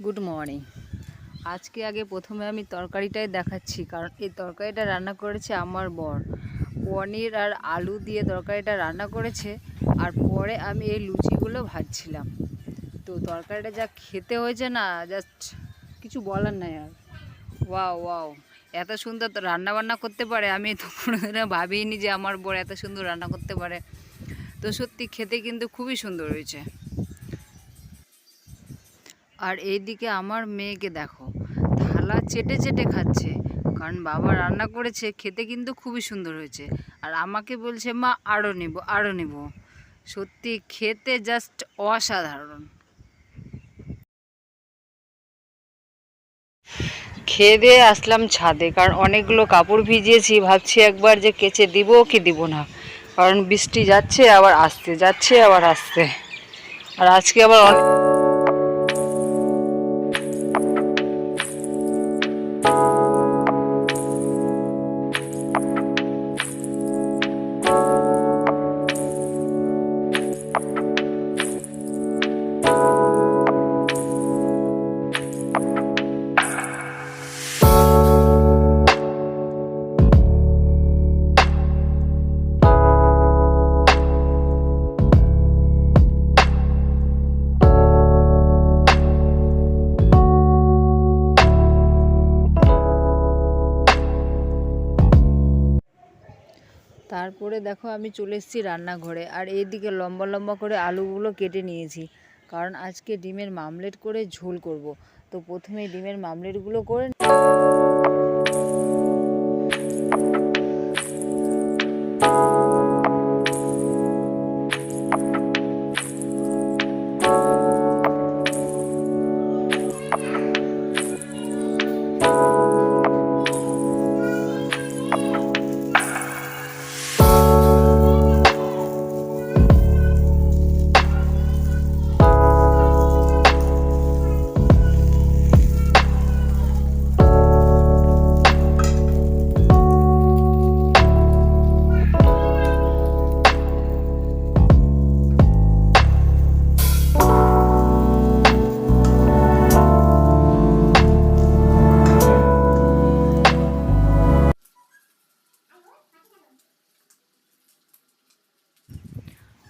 Good morning আজকে আগে প্রথমে আমি তরকারিটাই দেখাচ্ছি, কারণ এই তরকারিটা রান্না করেছে আমার বর। পনির আর আলু দিয়ে তরকারিটা রান্না করেছে, আর পরে আমি এই লুচিগুলো ভাজছিলাম। তো তরকারিটা যা খেতে হয়েছে না জাস্ট কিছু বলার নাই আর। ওয়াও ওয়াও এত সুন্দর রান্না বান্না করতে পারে, আমি তো কোনোদিনও ভাবিনি যে আমার বর এত সুন্দর রান্না করতে পারে। তো সত্যি খেতে কিন্তু খুবই সুন্দর হয়েছে। আর এইদিকে আমার মেয়েকে দেখো। থালা চেটে চেটে খাচ্ছে, কারণ বাবা রান্না করেছে, খেতে কিন্তু খুবই সুন্দর হয়েছে। আর আমাকে বলছে, মা আরও নেব আরও নেব। সত্যি খেতে জাস্ট অসাধারণ। খেয়ে দিয়ে আসলাম ছাদে, কারণ অনেকগুলো কাপড় ভিজিয়েছি। ভাবছি একবার যে কেচে দিব কি দিব না। কারণ বৃষ্টি যাচ্ছে, আবার আসতে, যাচ্ছে, আবার আসতে। আর আজকে আবার অনেক তারপরে দেখো আমি চলে এসেছি রান্নাঘরে। আর এইদিকে লম্বা লম্বা করে আলুগুলো কেটে নিয়েছি। কারণ আজকে ডিমের মামলেট করে ঝোল করব। তো প্রথমে ডিমের মামলেটগুলো করে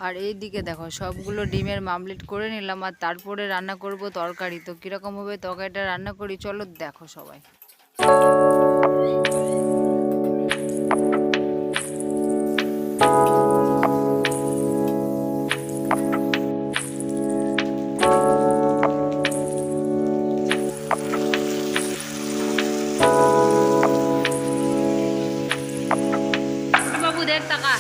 আর এই দিকে দেখো, সবগুলো ডিমের মামলেট করে নিলাম আর তারপরে রান্না করব তরকারি। তো কীরকমভাবে তরকারিটা রান্না করি? চলো দেখো সবাই। দেখ টাকা।